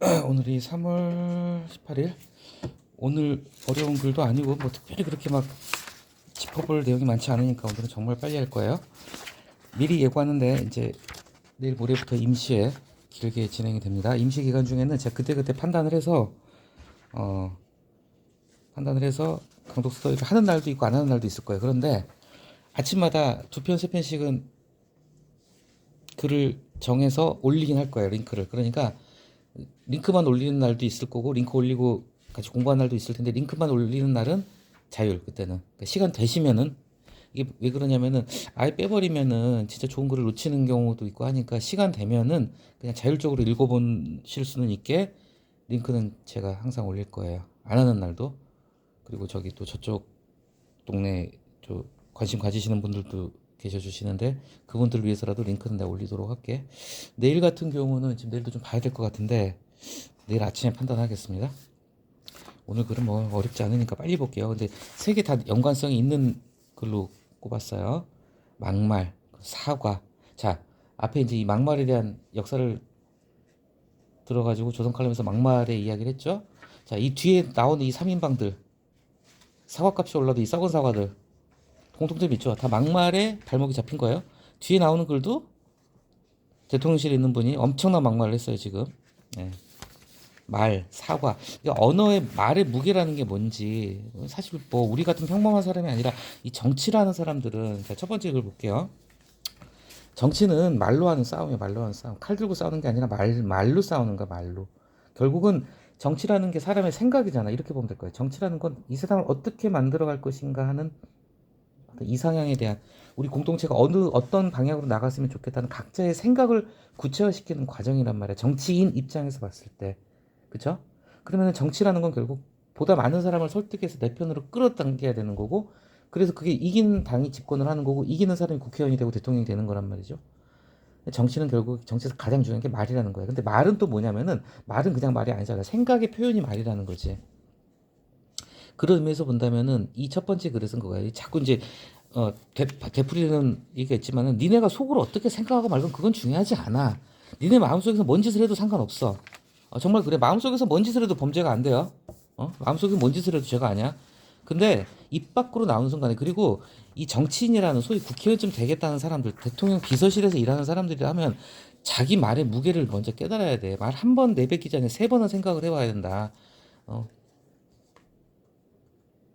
오늘이 3월 18일. 오늘 어려운 글도 아니고 뭐 특별히 그렇게 막 짚어볼 내용이 많지 않으니까 오늘은 정말 빨리 할 거예요. 미리 예고하는데 이제 내일 모레부터 임시에 길게 진행이 됩니다. 임시 기간 중에는 제가 그때그때 판단을 해서 어 판단을 해서 강독 스터디를 하는 날도 있고 안 하는 날도 있을 거예요. 그런데 아침마다 두 편 세 편씩은 글을 정해서 올리긴 할 거예요. 링크를. 그러니까 링크만 올리는 날도 있을 거고 링크 올리고 같이 공부한 날도 있을 텐데 링크만 올리는 날은 자율 그때는. 그러니까 시간 되시면은 이게 왜 그러냐면은 아예 빼버리면은 진짜 좋은 글을 놓치는 경우도 있고 하니까 시간 되면은 그냥 자율적으로 읽어보실 수는 있게 링크는 제가 항상 올릴 거예요. 안 하는 날도. 그리고 저기 또 저쪽 동네 저 관심 가지시는 분들도 계셔 주시는데 그분들을 위해서라도 링크는 내가 올리도록 할게 내일 같은 경우는 지금 내일도 좀 봐야 될 것 같은데 내일 아침에 판단하겠습니다 오늘 글은 뭐 어렵지 않으니까 빨리 볼게요. 근데 세 개 다 연관성이 있는 글로 꼽았어요. 막말, 사과. 자, 앞에 이제 이 막말에 대한 역사를 들어가지고 조선 칼럼에서 막말의 이야기를 했죠. 자, 이 뒤에 나오는 이 3인방들. 사과값이 올라도 이 썩은 사과들. 공통점이 있죠. 다 막말에 발목이 잡힌 거예요. 뒤에 나오는 글도 대통령실에 있는 분이 엄청난 막말을 했어요, 지금. 예. 말, 사과. 이게 언어의 말의 무게라는 게 뭔지 사실 뭐 우리 같은 평범한 사람이 아니라 이 정치라는 사람들은 자, 첫 번째 글 볼게요. 정치는 말로 하는 싸움이에요. 말로 하는 싸움. 칼 들고 싸우는 게 아니라 말 말로 싸우는 거야. 말로. 결국은 정치라는 게 사람의 생각이잖아. 이렇게 보면 될 거예요. 정치라는 건 이 세상을 어떻게 만들어 갈 것인가 하는 이상향에 대한 우리 공동체가 어느 어떤 방향으로 나갔으면 좋겠다는 각자의 생각을 구체화시키는 과정이란 말이야. 정치인 입장에서 봤을 때. 그쵸? 그러면 정치라는 건 결국 보다 많은 사람을 설득해서 내 편으로 끌어당겨야 되는 거고 그래서 그게 이기는 당이 집권을 하는 거고 이기는 사람이 국회의원이 되고 대통령이 되는 거란 말이죠. 정치는 결국 정치에서 가장 중요한 게 말이라는 거예요. 근데 말은 또 뭐냐면은 말은 그냥 말이 아니잖아. 생각의 표현이 말이라는 거지. 그런 의미에서 본다면은 이 첫 번째 글에 쓴 거예요. 자꾸 이제 어, 되, 되풀이는 얘기가 있지만은 니네가 속으로 어떻게 생각하고 말건 그건 중요하지 않아. 니네 마음속에서 뭔 짓을 해도 상관없어. 어, 정말 그래. 마음속에서 뭔 짓을 해도 범죄가 안 돼요. 어? 마음속에 뭔 짓을 해도 죄가 아니야. 근데 입 밖으로 나오는 순간에 그리고 이 정치인이라는 소위 국회의원쯤 되겠다는 사람들, 대통령 비서실에서 일하는 사람들이 하면 자기 말의 무게를 먼저 깨달아야 돼. 말 한 번 내뱉기 전에 세 번은 생각을 해봐야 된다. 어.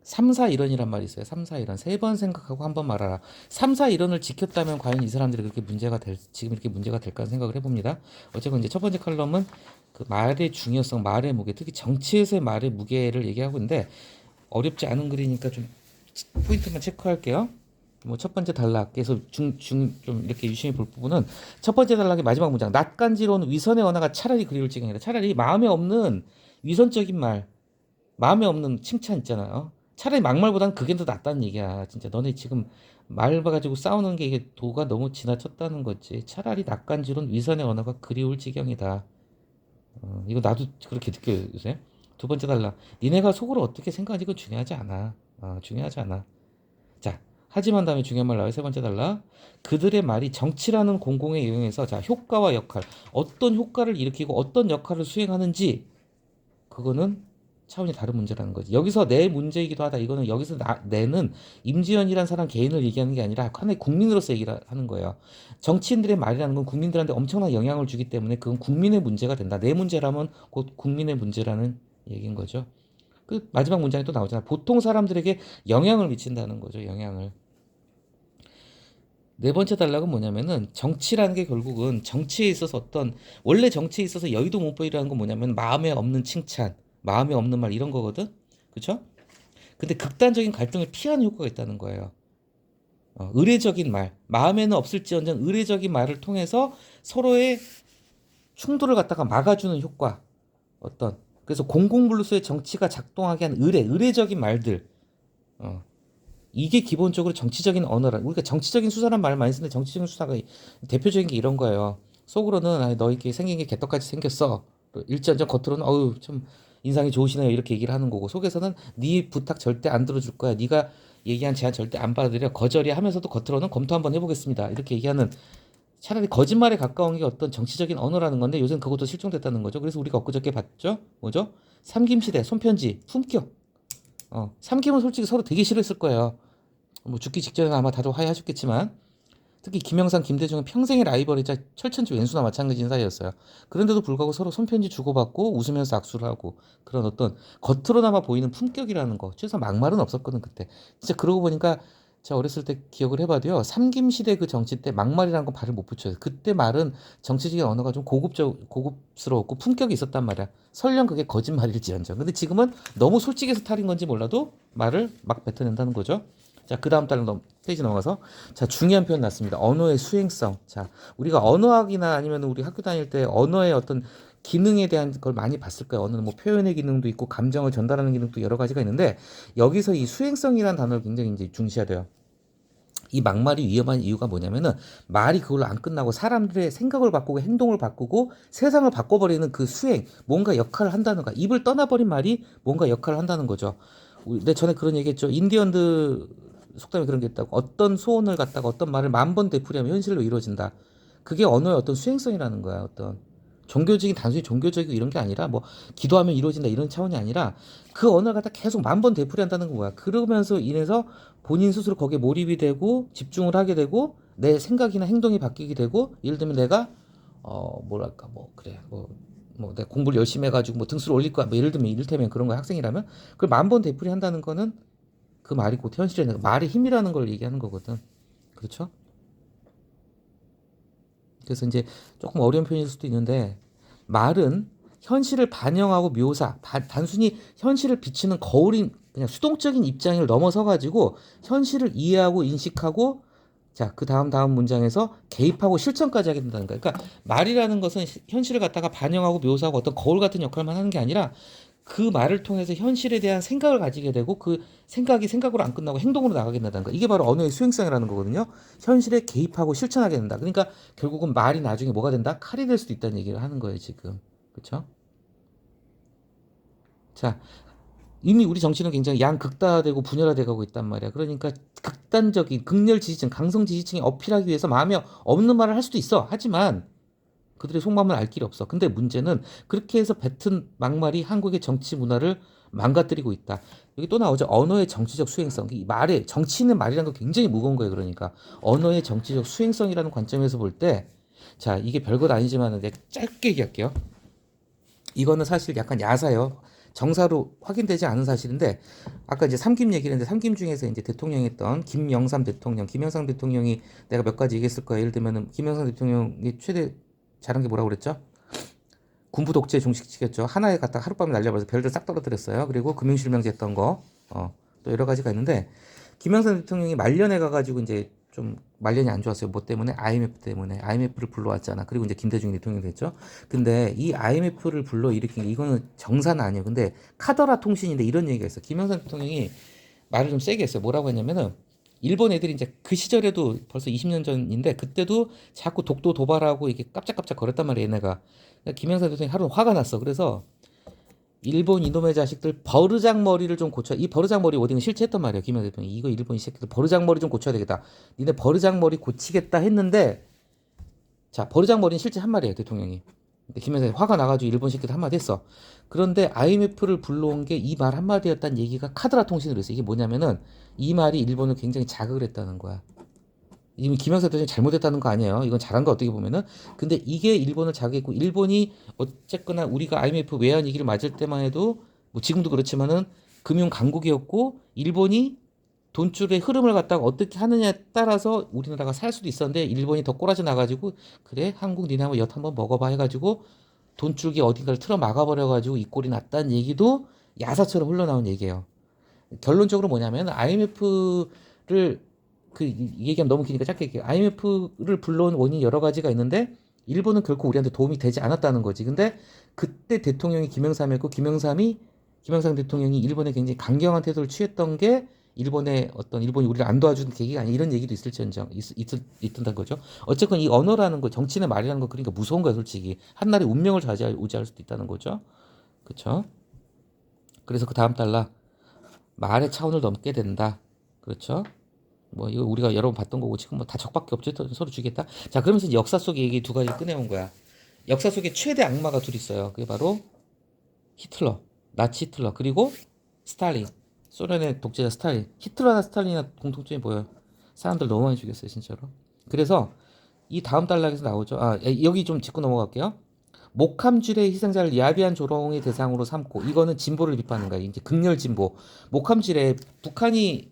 3, 4, 1원이란 말이 있어요. 3, 4, 1원. 세번 생각하고 한 번 말하라. 3, 4, 1원을 지켰다면 과연 이 사람들이 그렇게 문제가 될, 지금 이렇게 문제가 될까 생각을 해봅니다. 어쨌건 이제 첫 번째 칼럼은 그 말의 중요성, 말의 무게, 특히 정치에서의 말의 무게를 얘기하고 있는데 어렵지 않은 글이니까 좀 포인트만 체크할게요. 뭐 첫 번째 단락, 그래서 중, 중, 좀 이렇게 유심히 볼 부분은 첫 번째 단락의 마지막 문장. 낯간지러운 위선의 언어가 차라리 그리울 지경이다. 차라리 마음에 없는 위선적인 말, 마음에 없는 칭찬 있잖아요. 차라리 막말보다는 그게 더 낫다는 얘기야. 진짜 너네 지금 말 가지고 싸우는 게 이게 도가 너무 지나쳤다는 거지. 차라리 낯간지러운 위선의 언어가 그리울 지경이다. 어, 이거 나도 그렇게 느껴요 요새. 두 번째 달라. 니네가 속으로 어떻게 생각하지 그건 중요하지 않아. 어, 중요하지 않아. 자, 하지만 다음에 중요한 말 나와요. 세 번째 달라. 그들의 말이 정치라는 공공의 이용해서 자 효과와 역할, 어떤 효과를 일으키고 어떤 역할을 수행하는지 그거는 차원이 다른 문제라는 거지. 여기서 내 문제이기도 하다. 이거는 여기서 나, 내는 임지연이라는 사람 개인을 얘기하는 게 아니라 하나의 국민으로서 얘기를 하는 거예요. 정치인들의 말이라는 건 국민들한테 엄청난 영향을 주기 때문에 그건 국민의 문제가 된다. 내 문제라면 곧 국민의 문제라는 얘기인 거죠. 그 마지막 문장에 또 나오잖아. 보통 사람들에게 영향을 미친다는 거죠. 영향을. 네 번째 단락은 뭐냐면은 정치라는 게 결국은 정치에 있어서 어떤 원래 정치에 있어서 여의도 문법이라는 건 뭐냐면 마음에 없는 칭찬, 마음에 없는 말 이런 거거든. 그렇죠? 근데 극단적인 갈등을 피하는 효과가 있다는 거예요. 어, 의례적인 말, 마음에는 없을지언정 의례적인 말을 통해서 서로의 충돌을 갖다가 막아주는 효과. 어떤 그래서 공공불로서의 정치가 작동하게 한 의례, 의례적인 말들. 어. 이게 기본적으로 정치적인 언어라. 우리가 정치적인 수사란 말 많이 쓰는데 정치적인 수사가 대표적인 게 이런 거예요. 속으로는 아, 너 이렇게 생긴 게 개떡같이 생겼어. 일전전 겉으로는 어우 좀 인상이 좋으시네요 이렇게 얘기를 하는 거고 속에서는 네 부탁 절대 안 들어줄 거야. 네가 얘기한 제안 절대 안 받아들여 거절이 하면서도 겉으로는 검토 한번 해보겠습니다. 이렇게 얘기하는 차라리 거짓말에 가까운 게 어떤 정치적인 언어라는 건데 요새는 그것도 실종됐다는 거죠. 그래서 우리가 엊그저께 봤죠. 뭐죠? 삼김시대, 손편지, 품격. 어, 삼김은 솔직히 서로 되게 싫어했을 거예요. 뭐 죽기 직전에 아마 다들 화해하셨겠지만 특히 김영삼, 김대중은 평생의 라이벌이자 철천지 왼수나 마찬가지인 사이였어요. 그런데도 불구하고 서로 손편지 주고받고 웃으면서 악수를 하고 그런 어떤 겉으로나마 보이는 품격이라는 거 최소한 막말은 없었거든 그때. 진짜 그러고 보니까 제가 어렸을 때 기억을 해봐도요 삼김 시대 그 정치 때 막말이라는 건 발을 못 붙여요. 그때 말은 정치적인 언어가 좀 고급적 고급스러웠고 품격이 있었단 말이야. 설령 그게 거짓말일지언정. 근데 지금은 너무 솔직해서 탈인 건지 몰라도 말을 막 뱉어낸다는 거죠. 자, 그 다음 달로 넘, 페이지 넘어가서 자, 중요한 표현 났습니다. 언어의 수행성. 자, 우리가 언어학이나 아니면 우리 학교 다닐 때 언어의 어떤 기능에 대한 걸 많이 봤을 거예요. 언어는 뭐 표현의 기능도 있고 감정을 전달하는 기능도 여러 가지가 있는데 여기서 이 수행성이라는 단어를 굉장히 이제 중시해야 돼요. 이 막말이 위험한 이유가 뭐냐면은 말이 그걸로 안 끝나고 사람들의 생각을 바꾸고 행동을 바꾸고 세상을 바꿔버리는 그 수행, 뭔가 역할을 한다는 거. 입을 떠나버린 말이 뭔가 역할을 한다는 거죠. 내 전에 그런 얘기했죠. 인디언들 속담에 그런 게 있다고. 어떤 소원을 갖다가 어떤 말을 만 번 되풀이하면 현실로 이루어진다. 그게 언어의 어떤 수행성이라는 거야. 어떤 종교적인 단순히 종교적이고 이런 게 아니라 뭐 기도하면 이루어진다 이런 차원이 아니라 그 언어를 갖다 계속 만 번 되풀이한다는 건 뭐야. 그러면서 인해서 본인 스스로 거기에 몰입이 되고 집중을 하게 되고 내 생각이나 행동이 바뀌게 되고 예를 들면 내가 어 뭐랄까 뭐 그래 뭐 뭐 내가 공부를 열심히 해가지고 뭐 등수를 올릴 거야 뭐 예를 들면 이를테면 그런 거야 학생이라면 그걸 만 번 되풀이 한다는 거는 그 말이 곧 거. 말의 힘이라는 걸 얘기하는 거거든 그렇죠? 그래서 이제 조금 어려운 표현일 수도 있는데 말은 현실을 반영하고 묘사, 바- 단순히 현실을 비추는 거울인 그냥 수동적인 입장을 넘어서 가지고 현실을 이해하고 인식하고 자, 그 다음 다음 문장에서 개입하고 실천까지 하게 된다는 거야. 그러니까 말이라는 것은 시- 현실을 갖다가 반영하고 묘사하고 어떤 거울 같은 역할만 하는 게 아니라 그 말을 통해서 현실에 대한 생각을 가지게 되고 그 생각이 생각으로 안 끝나고 행동으로 나가게 된다는 거. 이게 바로 언어의 수행성이라는 거거든요. 현실에 개입하고 실천하게 된다. 그러니까 결국은 말이 나중에 뭐가 된다? 칼이 될 수도 있다는 얘기를 하는 거예요, 지금. 그렇죠? 자, 이미 우리 정치는 굉장히 양극화되고 분열화돼 가고 있단 말이야. 그러니까 극단적인 극렬 지지층, 강성 지지층이 어필하기 위해서 마음에 없는 말을 할 수도 있어. 하지만 그들의 속마음을 알 길이 없어. 근데 문제는 그렇게 해서 뱉은 막말이 한국의 정치 문화를 망가뜨리고 있다. 여기 또 나오죠. 언어의 정치적 수행성. 이 말의 정치는 말이라는 거 굉장히 무거운 거예요. 그러니까 언어의 정치적 수행성이라는 관점에서 볼 때, 자 이게 별것 아니지만 내가 짧게 얘기할게요. 이거는 사실 약간 야사요. 정사로 확인되지 않은 사실인데 아까 이제 삼김 얘기를 했는데 삼김 중에서 이제 대통령했던 김영삼 대통령, 김영삼 대통령이 내가 몇 가지 얘기했을 거야. 예를 들면은 김영삼 대통령이 최대 잘한 게 뭐라고 그랬죠? 군부 독재 종식시켰죠. 하나에 갖다 하룻밤에 날려버려서 별들 싹 떨어뜨렸어요. 그리고 금융실명제 했던 거, 어, 또 여러 가지가 있는데 김영삼 대통령이 말년에 가가지고 이제 좀 말년이 안 좋았어요. 뭐 때문에? IMF 때문에. IMF를 불러왔잖아. 그리고 이제 김대중이 대통령이 됐죠. 근데 이 IMF를 불러 일으킨 게 이거는 정사는 아니에요. 근데 카더라 통신인데 이런 얘기가 있어. 김영삼 대통령이 말을 좀 세게 했어요. 뭐라고 했냐면은 일본 애들이 이제 그 시절에도 벌써 20년 전인데 그때도 자꾸 독도 도발하고 이게 깜짝깜짝 거렸단 말이에요. 얘네가. 그러니까 김영삼 대통령이 하루 화가 났어. 그래서 일본 이놈의 자식들 버르장 머리를 좀 고쳐. 이 버르장 머리 워딩은 실제 했단 말이에요. 김영삼 대통령이 이거 일본 이 새끼들 버르장 머리 좀 고쳐야 되겠다. 니네 버르장 머리 고치겠다 했는데 자 버르장 머리는 실제 한 말이에요. 대통령이. 김영삼이 화가 나가지고 일본 새끼들 한마디 했어. 그런데 IMF를 불러온 게 이 말 한마디였다는 얘기가 카드라 통신으로 했어. 이게 뭐냐면은 이 말이 일본을 굉장히 자극을 했다는 거야. 이미 김영삼 대통령이 잘못했다는 거 아니에요. 이건 잘한 거 어떻게 보면은. 근데 이게 일본을 자극했고 일본이 어쨌거나 우리가 IMF 외환 위기를 맞을 때만 해도 뭐 지금도 그렇지만은 금융 강국이었고 일본이 돈줄의 흐름을 갖다가 어떻게 하느냐에 따라서 우리나라가 살 수도 있었는데 일본이 더 꼬라지 나가지고 그래 한국 니네 한번 엿 한번 먹어봐 해가지고 돈줄기 어딘가를 틀어 막아버려가지고 이 꼴이 났다는 얘기도 야사처럼 흘러나온 얘기예요. 결론적으로 뭐냐면 IMF를 그 얘기하면 너무 기니까 짧게 얘기해요. IMF를 불러온 원인이 여러 가지가 있는데 일본은 결코 우리한테 도움이 되지 않았다는 거지. 근데 그때 대통령이 김영삼이었고 김영삼이 김영삼 대통령이 일본에 굉장히 강경한 태도를 취했던 게 일본의 어떤 일본이 우리를 안 도와주는 계기가 아니 이런 얘기도 있을지언정 있, 있, 있던다는 거죠. 어쨌건 이 언어라는 거 정치의 말이라는 거 그러니까 무서운 거야 솔직히 한 나라의 운명을 좌지할 우지할 수도 있다는 거죠. 그렇죠? 그래서 그 다음 달라 말의 차원을 넘게 된다. 그렇죠? 뭐 이거 우리가 여러 번 봤던 거고 지금 뭐 다 적밖에. 또 서로 주겠다. 자 그러면서 역사 속의 얘기 두 가지 꺼내온 거야. 역사 속에 최대 악마가 둘 있어요. 그게 바로 히틀러, 나치 히틀러 그리고 스탈린. 소련의 독재자 스탈린. 히틀러나 스탈린이나 공통점이 뭐예요? 사람들 너무 많이 죽였어요, 진짜로. 그래서 이 다음 단락에서 나오죠. 아 여기 좀 짚고 넘어갈게요. 목함질의 희생자를 야비한 조롱의 대상으로 삼고 이거는 진보를 비판하는 거야. 이제 극렬 진보. 목함질에 북한이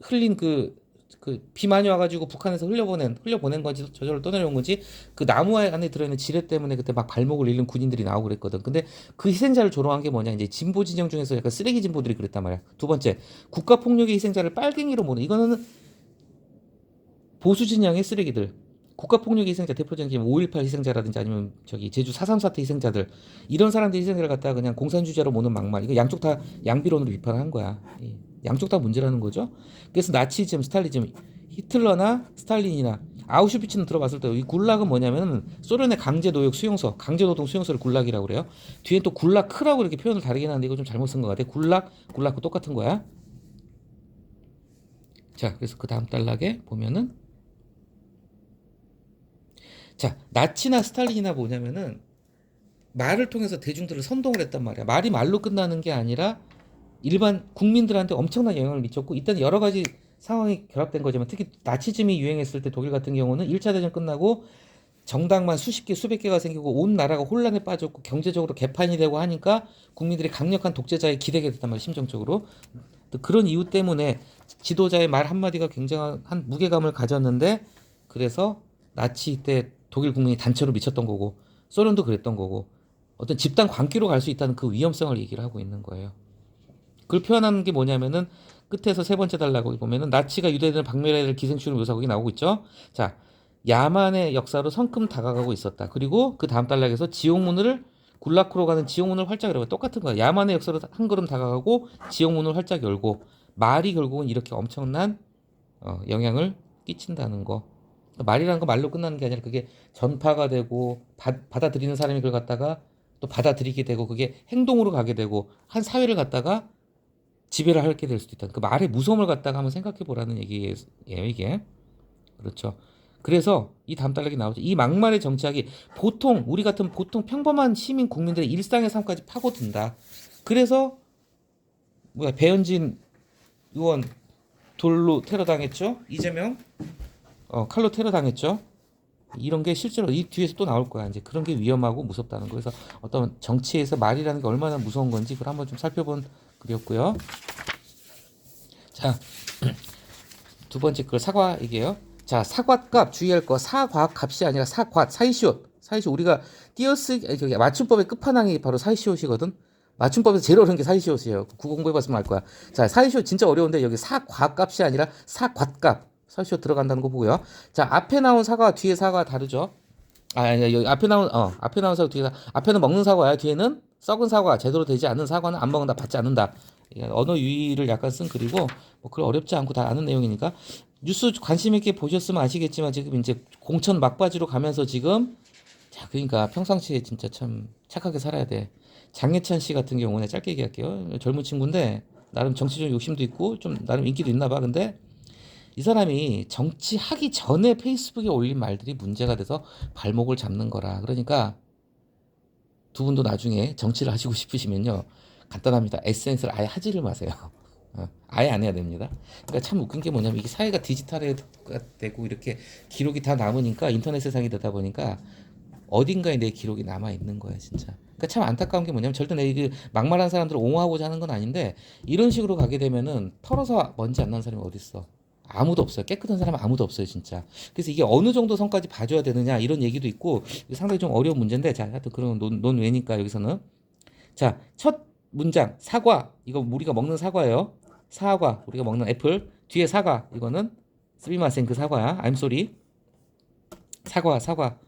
흘린 그, 그 비만이 와가지고 북한에서 흘려보낸 흘려보낸 건지 저절로 떠내려온 건지 그 나무 안에 들어있는 지뢰 때문에 그때 막 발목을 잃는 군인들이 나오고 그랬거든. 근데 그 희생자를 조롱한 게 뭐냐 이제 진보 진영 중에서 약간 쓰레기 진보들이 그랬단 말이야. 두 번째 국가 폭력의 희생자를 빨갱이로 보는 이거는 보수 진영의 쓰레기들. 국가폭력의 희생자 대표적인 게5.18 희생자라든지 아니면 저기 제주 4.3 사태 희생자들 이런 사람들 희생자를 갖다가 그냥 공산주의자로 모는 막말. 이거 양쪽 다 양비론으로 비판한 거야. 예. 양쪽 다 문제라는 거죠. 그래서 나치즘 스탈리즘 히틀러나 스탈린이나 아우슈비츠는 들어봤을 때 이 굴락은 뭐냐면은 소련의 강제 노역 수용소 강제 노동 수용소를 굴락이라고 그래요. 뒤에 또 굴락크라고 이렇게 표현을 다르긴 하는데 이거 좀 잘못 쓴 것 같아. 굴락 굴락과 똑같은 거야. 자 그래서 그 다음 단락에 보면은 자, 나치나 스탈린이나 뭐냐면은 말을 통해서 대중들을 선동을 했단 말이야. 말이 말로 끝나는 게 아니라 일반 국민들한테 엄청난 영향을 미쳤고 이때는 여러 가지 상황이 결합된 거지만 특히 나치즘이 유행했을 때 독일 같은 경우는 1차 대전 끝나고 정당만 수십 개 수백 개가 생기고 온 나라가 혼란에 빠졌고 경제적으로 개판이 되고 하니까 국민들이 강력한 독재자에 기대게 됐단 말이야 심정적으로 또 그런 이유 때문에 지도자의 말 한마디가 굉장한 한 무게감을 가졌는데 그래서 나치 때 독일 국민이 단체로 미쳤던 거고 소련도 그랬던 거고 어떤 집단 광기로 갈 수 있다는 그 위험성을 얘기를 하고 있는 거예요. 그걸 표현하는 게 뭐냐면은 끝에서 세 번째 달라고 보면은 나치가 유대인을 박멸해야 기생충을 묘사하고 나오고 있죠. 자, 야만의 역사로 성큼 다가가고 있었다. 그리고 그 다음 단락에서 지옥문을 굴라크로 가는 지옥문을 활짝 열고 똑같은 거야. 야만의 역사로 한 걸음 다가가고 지옥문을 활짝 열고 말이 결국은 이렇게 엄청난 어, 영향을 끼친다는 거. 말이라는 거 말로 끝나는 게 아니라 그게 전파가 되고 받, 받아들이는 사람이 그걸 갖다가 또 받아들이게 되고 그게 행동으로 가게 되고 한 사회를 갖다가 지배를 하게 될 수도 있다. 그 말의 무서움을 갖다가 한번 생각해 보라는 얘기예요, 이게. 그렇죠. 그래서 이 다음 단락이 나오죠. 이 막말의 정치학이 보통 우리 같은 보통 평범한 시민 국민들의 일상의 삶까지 파고든다. 그래서 뭐야 배현진 의원 돌로 테러 당했죠. 이재명 어, 칼로 테러 당했죠. 이런 게 실제로 이 뒤에서 또 나올 거야. 이제 그런 게 위험하고 무섭다는 거. 그래서 어떤 정치에서 말이라는 게 얼마나 무서운 건지 그걸 한번 좀 살펴본 글이었고요. 자, 두 번째 글 사과 얘기예요. 자, 사과값 주의할 거 사과 값이 아니라 사과 사이시옷. 사이시옷 우리가 띄어쓰기 맞춤법의 끝판왕이 바로 사이시옷이거든. 맞춤법에서 제일 어려운 게 사이시옷이에요. 국어 공부해봤으면 알 거야. 자, 사이시옷 진짜 어려운데 여기 사과값이 아니라 사과값. 사시오 들어간다는 거 보고요. 자, 앞에 나온 사과와 뒤에 사과 다르죠? 아, 아니, 여기 앞에 나온, 어, 앞에 나온 사과, 뒤에 사 앞에는 먹는 사과야. 뒤에는 썩은 사과, 제대로 되지 않는 사과는 안 먹는다, 받지 않는다. 언어 유의를 약간 쓴 글이고, 뭐, 그걸 어렵지 않고 다 아는 내용이니까. 뉴스 관심 있게 보셨으면 아시겠지만, 지금 이제 공천 막바지로 가면서 지금, 자, 그러니까 평상시에 진짜 참 착하게 살아야 돼. 장예찬 씨 같은 경우는 짧게 얘기할게요. 젊은 친구인데, 나름 정치적 욕심도 있고, 좀 나름 인기도 있나 봐. 근데, 이 사람이 정치하기 전에 페이스북에 올린 말들이 문제가 돼서 발목을 잡는 거라. 그러니까 두 분도 나중에 정치를 하시고 싶으시면요. 간단합니다. SNS를 아예 하지를 마세요. 어, 아예 안 해야 됩니다. 그러니까 참 웃긴 게 뭐냐면 이게 사회가 디지털화 되고 이렇게 기록이 다 남으니까 인터넷 세상이 되다 보니까 어딘가에 내 기록이 남아 있는 거야 진짜. 그러니까 참 안타까운 게 뭐냐면 절대 내그 막말한 사람들을 옹호하고자 하는 건 아닌데 이런 식으로 가게 되면은 털어서 먼지 안 나는 사람이 어디 있어? 아무도 없어요. 깨끗한 사람은 아무도 없어요, 진짜. 그래서 이게 어느 정도 선까지 봐줘야 되느냐 이런 얘기도 있고 상당히 좀 어려운 문제인데 자, 하여튼 그런 논, 논외니까 여기서는 자, 첫 문장 사과 이거 우리가 먹는 사과예요. 사과 우리가 먹는 애플 뒤에 사과 이거는 스미마센 그 사과야. I'm sorry. 사과 사과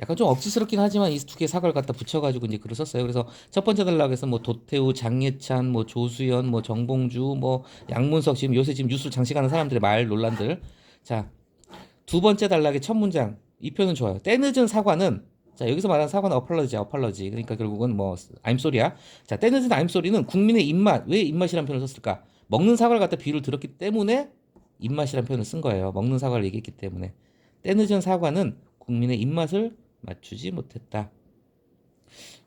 약간 좀 억지스럽긴 하지만 이 두개 사과를 갖다 붙여가지고 이제 글을 썼어요. 그래서 첫 번째 단락에서 뭐 도태우, 장예찬, 뭐 조수연, 뭐 정봉주, 뭐 양문석 지금 요새 지금 뉴스를 장식하는 사람들의 말 논란들. 자, 두 번째 단락의 첫 문장 이 표현은 좋아요. 때늦은 사과는 자 여기서 말하는 사과는 어팔러지야 어팔러지 그러니까 결국은 뭐 I'm sorry야. 자 때늦은 I'm sorry는 국민의 입맛 왜 입맛이라는 표현을 썼을까? 먹는 사과를 갖다 비유를 들었기 때문에 입맛이라는 표현을 쓴 거예요. 먹는 사과를 얘기했기 때문에 때늦은 사과는 국민의 입맛을 맞추지 못했다.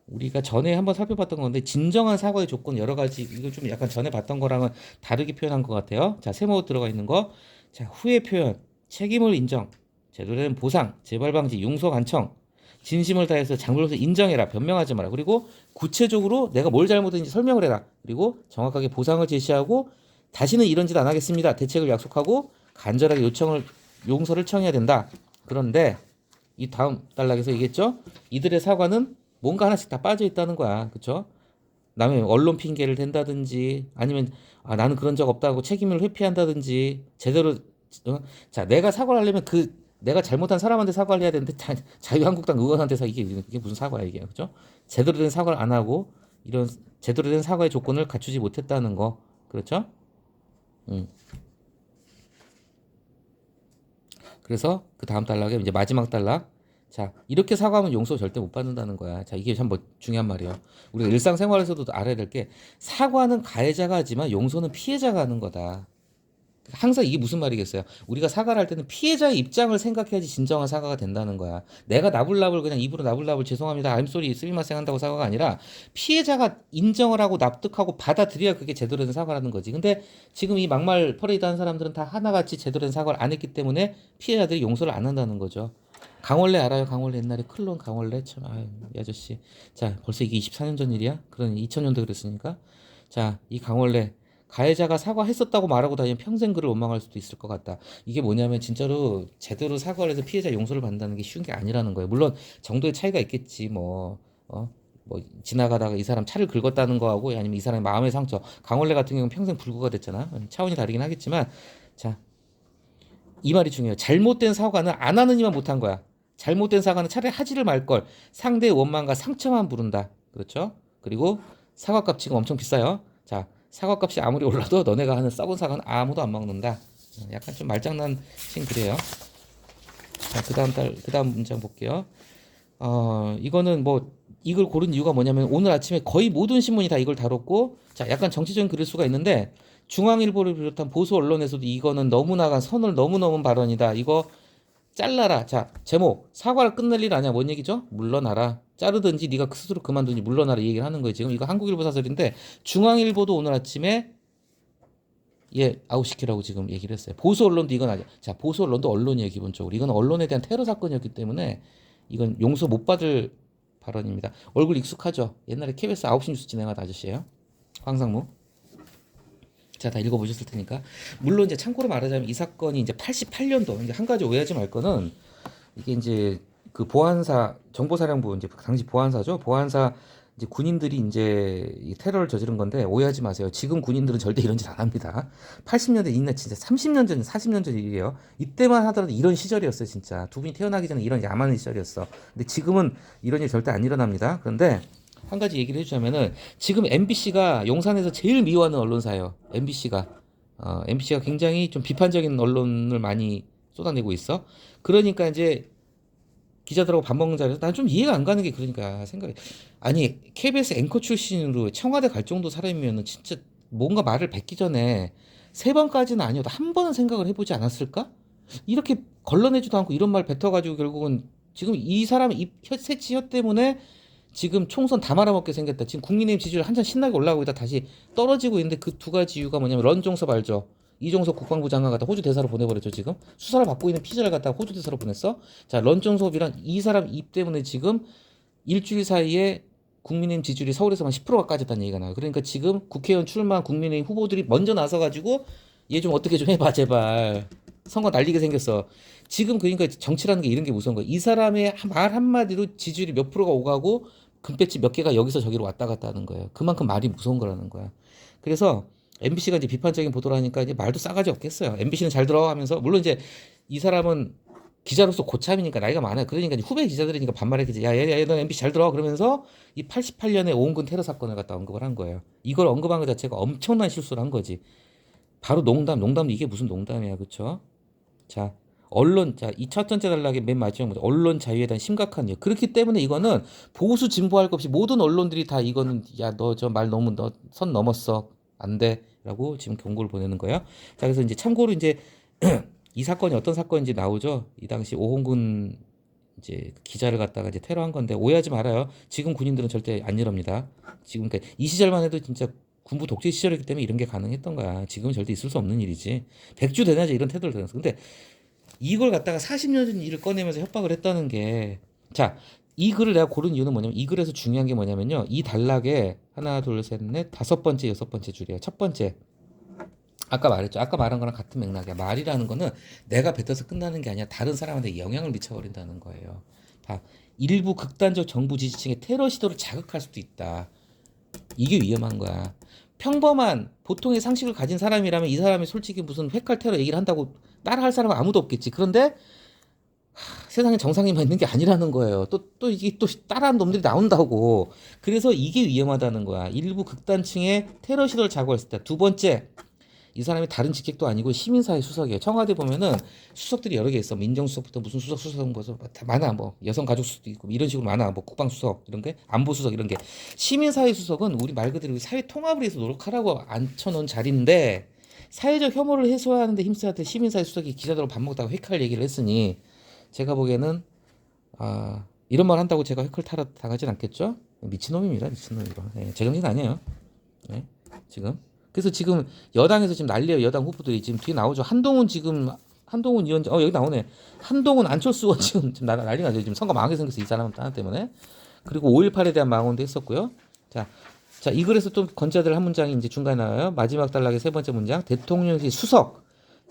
우리가 전에 한번 살펴봤던 건데 진정한 사과의 조건 여러 가지 이거 좀 약간 전에 봤던 거랑은 다르게 표현한 것 같아요. 자 세모 들어가 있는 거, 자 후회 표현, 책임을 인정, 된 보상, 재발 방지, 용서 간청, 진심을 다해서 잘못을 인정해라, 변명하지 마라. 그리고 구체적으로 내가 뭘 잘못했는지 설명을 해라. 그리고 정확하게 보상을 제시하고 다시는 이런 짓 안 하겠습니다. 대책을 약속하고 간절하게 요청을 용서를 청해야 된다. 그런데 이 다음 단락에서 얘기했죠. 이들의 사과는 뭔가 하나씩 다 빠져 있다는 거야. 그렇죠? 남의 언론 핑계를 댄다든지 아니면 아, 나는 그런 적 없다고 책임을 회피한다든지 제대로 어? 자 내가 사과를 하려면 그 내가 잘못한 사람한테 사과를 해야 되는데 자, 자유한국당 의원한테서 이게 이게 무슨 사과야 이게 그죠? 제대로 된 사과를 안 하고 이런 제대로 된 사과의 조건을 갖추지 못했다는 거 그렇죠? 음. 그래서 그 다음 단락에 이제 마지막 단락 자 이렇게 사과하면 용서 절대 못 받는다는 거야. 자 이게 참 뭐 중요한 말이에요. 우리가 일상생활에서도 알아야 될 게 사과는 가해자가 하지만 용서는 피해자가 하는 거다. 항상 이게 무슨 말이겠어요? 우리가 사과를 할 때는 피해자의 입장을 생각해야지 진정한 사과가 된다는 거야. 내가 나불나불 그냥 입으로 나불나불 죄송합니다. Sorry, 스미마생 한다고 사과가 아니라 피해자가 인정을 하고 납득하고 받아들여야 그게 제대로 된 사과라는 거지. 근데 지금 이 막말 퍼레이드 한 사람들은 다 하나같이 제대로 된 사과를 안 했기 때문에 피해자들이 용서를 안 한다는 거죠. 강원래 알아요? 강원래 옛날에 클론 강원래 참 아유 이 아저씨 자 벌써 이게 24년 전 일이야? 그런 2000년대 그랬으니까 자 이 강원래 가해자가 사과했었다고 말하고 다니면 평생 그를 원망할 수도 있을 것 같다. 이게 뭐냐면 진짜로 제대로 사과를 해서 피해자 용서를 받는다는 게 쉬운 게 아니라는 거예요. 물론 정도의 차이가 있겠지 뭐 어. 뭐 지나가다가 이 사람 차를 긁었다는 거하고 아니면 이 사람의 마음의 상처. 강원래 같은 경우는 평생 불구가 됐잖아. 차원이 다르긴 하겠지만 자 이 말이 중요해요. 잘못된 사과는 안 하는 이만 못한 거야. 잘못된 사과는 차라리 하지를 말 걸. 상대의 원망과 상처만 부른다. 그렇죠? 그리고 사과값 지금 엄청 비싸요. 자 사과값이 아무리 올라도 너네가 하는 썩은 사과는 아무도 안 먹는다. 약간 좀 말장난친 그래요. 자 그 다음 달 그 다음 문장 볼게요. 어 이거는 뭐 이걸 고른 이유가 뭐냐면 오늘 아침에 거의 모든 신문이 다 이걸 다뤘고 자 약간 정치적인 그럴 수가 있는데 중앙일보를 비롯한 보수 언론에서도 이거는 너무나간 선을 너무 넘은 발언이다. 이거 잘라라. 자 제목. 사과를 끝낼 일 아니야. 뭔 얘기죠? 물러나라 자르든지 네가 스스로 그만두든지 물러나라 이 얘기를 하는 거예요 지금 이거 한국일보 사설인데 중앙일보도 오늘 아침에 예 아웃시키라고 지금 얘기를 했어요 보수 언론도 이건 아니야 자 보수 언론도 언론이에요 기본적으로 이건 언론에 대한 테러 사건이었기 때문에 이건 용서 못 받을 발언입니다. 얼굴 익숙하죠? 옛날에 KBS 9시 뉴스 진행하던 아저씨예요. 황상무. 자, 다 읽어보셨을 테니까. 물론 이제 참고로 말하자면 이 사건이 이제 88년도, 이제 한 가지 오해하지 말 거는 이게 이제 그 보안사, 정보사령부, 이제 당시 보안사죠? 보안사 이제 군인들이 이제 이 테러를 저지른 건데 오해하지 마세요. 지금 군인들은 절대 이런 짓 안 합니다. 80년대 이날 진짜 30년 전, 40년 전 일이에요. 이때만 하더라도 이런 시절이었어요, 진짜. 두 분이 태어나기 전에 이런 야만한 시절이었어. 근데 지금은 이런 일 절대 안 일어납니다. 그런데 한 가지 얘기를 해주자면은 지금 MBC가 용산에서 제일 미워하는 언론사예요. MBC가. 어, MBC가 굉장히 좀 비판적인 언론을 많이 쏟아내고 있어. 그러니까 이제 기자들하고 밥 먹는 자리에서 난 좀 이해가 안 가는 게 그러니까 생각이 아니 KBS 앵커 출신으로 청와대 갈 정도 사람이면은 진짜 뭔가 말을 뱉기 전에 세 번까지는 아니어도 한 번은 생각을 해보지 않았을까? 이렇게 걸러내지도 않고 이런 말 뱉어가지고 결국은 지금 이 사람의 입 혀, 새치 혀 때문에 지금 총선 다 말아먹게 생겼다. 지금 국민의힘 지지율 한참 신나게 올라가고 있다 다시 떨어지고 있는데 그 두 가지 이유가 뭐냐면 런종섭 알죠? 이종석 국방부 장관 갖다 호주 대사로 보내버렸죠 지금? 수사를 받고 있는 피자를 갖다 가 호주 대사로 보냈어? 자 런종섭이란 이 사람 입 때문에 지금 일주일 사이에 국민의힘 지지율이 서울에서만 10%가 까졌다는 얘기가 나와요. 그러니까 지금 국회의원 출마한 국민의힘 후보들이 먼저 나서가지고 얘 좀 어떻게 좀 해봐 제발. 선거 날리게 생겼어. 지금 그러니까 정치라는 게 이런 게 무서운 거야. 이 사람의 말 한마디로 지지율이 몇 프로가 오가고 금배지 몇 개가 여기서 저기로 왔다 갔다 하는 거예요. 그만큼 말이 무서운 거라는 거야. 그래서 MBC가 이제 비판적인 보도를 하니까 이제 말도 싸가지 없겠어요. MBC는 잘 들어 하면서 물론 이제 이 사람은 기자로서 고참이니까 나이가 많아요. 그러니까 후배 기자들이니까 반말했겠지. 야, 얘, 얘, 너 MBC 잘 들어. 그러면서 이 88년에 오은근 테러 사건을 갖다 언급을 한 거예요. 이걸 언급한 것 자체가 엄청난 실수를 한 거지. 바로 농담, 농담 이게 무슨 농담이야, 그렇죠? 자, 언론, 자, 이 첫 번째 단락의 맨 마지막 언론 자유에 대한 심각한 일. 그렇기 때문에 이거는 보수 진보할 것 없이 모든 언론들이 다 이거는 야, 너 저 말 너무 너 선 넘었어. 안 돼. 라고 지금 경고를 보내는 거예요. 자, 그래서 이제 참고로 이제 이 사건이 어떤 사건인지 나오죠. 이 당시 오홍근 이제 기자를 갖다가 이제 테러한 건데 오해하지 말아요. 지금 군인들은 절대 안 이럽니다. 지금 그러니까 이 시절만 해도 진짜 군부 독재 시절이기 때문에 이런 게 가능했던 거야. 지금은 절대 있을 수 없는 일이지. 백주 되냐지 이런 태도를 대면서. 근데 이걸 갖다가 40년 전 일을 꺼내면서 협박을 했다는 게 자, 이 글을 내가 고른 이유는 뭐냐면 이 글에서 중요한 게 뭐냐면요. 이 단락에 하나, 둘, 셋, 넷, 다섯 번째, 여섯 번째 줄이에요. 첫 번째. 아까 말했죠. 아까 말한 거랑 같은 맥락이야. 말이라는 거는 내가 뱉어서 끝나는 게 아니라 다른 사람한테 영향을 미쳐버린다는 거예요. 봐. 일부 극단적 정부 지지층의 테러 시도를 자극할 수도 있다. 이게 위험한 거야. 평범한 보통의 상식을 가진 사람이라면 이 사람이 솔직히 무슨 회칼 테러 얘기를 한다고 따라할 사람은 아무도 없겠지. 그런데 하, 세상에 정상이만 있는 게 아니라는 거예요. 또, 또 이게 또 따라하는 놈들이 나온다고. 그래서 이게 위험하다는 거야. 일부 극단층의 테러 시도를 자고했을 때. 두 번째, 이 사람이 다른 직책도 아니고 시민사회 수석이에요. 청와대 보면은 수석들이 여러 개 있어. 민정수석부터 무슨 수석 수석 뭐서 다 많아. 뭐 여성가족 수석도 있고 이런 식으로 많아. 뭐 국방수석 이런 게 안보수석 이런 게 시민사회 수석은 우리 말 그대로 사회 통합을 위해서 노력하라고 앉혀놓은 자리인데 사회적 혐오를 해소하는데 될 시민사회 수석이 기자들하고 밥 먹다가 회칼 얘기를 했으니 제가 보기에는 아 이런 말 한다고 제가 회칼 타러 당하진 않겠죠? 미친놈입니다 미친놈이고 예, 제정신 아니에요. 예, 지금 그래서 지금 여당에서 지금 난리예요. 여당 후보들이 지금 뒤에 나오죠. 한동훈 지금 한동훈 위원장 어 여기 나오네. 한동훈 안철수 의원 지금 지금 나- 난리가 나죠. 지금 선거 망하게 생겼어 이 사람 하나 때문에. 그리고 5.18에 대한 망언도 했었고요. 자, 자, 이 글에서 또 건자들 한 문장이 이제 중간에 나와요. 마지막 단락의 세 번째 문장. 대통령이 수석.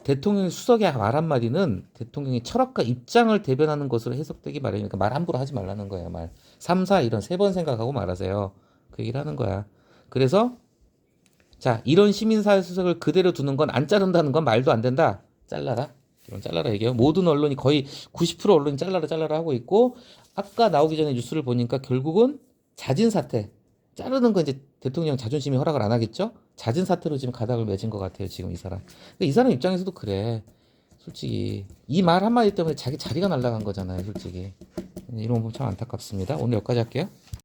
대통령이 수석의 말 한마디는 대통령의 철학과 입장을 대변하는 것으로 해석되기 마련이니까 말 함부로 하지 말라는 거예요. 말. 3, 4 이런 세 번 생각하고 말하세요. 그 얘기를 하는 거야. 그래서 자, 이런 시민사회 수석을 그대로 두는 건 안 자른다는 건 말도 안 된다. 잘라라. 이런 잘라라 얘기해요. 모든 언론이 거의 90% 언론이 잘라라 잘라라 하고 있고 아까 나오기 전에 뉴스를 보니까 결국은 자진 사퇴. 자르는 건 이제 대통령 자존심이 허락을 안 하겠죠? 자진 사퇴로 지금 가닥을 맺은 것 같아요. 지금 이 사람. 근데 이 사람 입장에서도 그래. 솔직히 이 말 한마디 때문에 자기 자리가 날아간 거잖아요. 솔직히. 이런 거 참 안타깝습니다. 오늘 여기까지 할게요.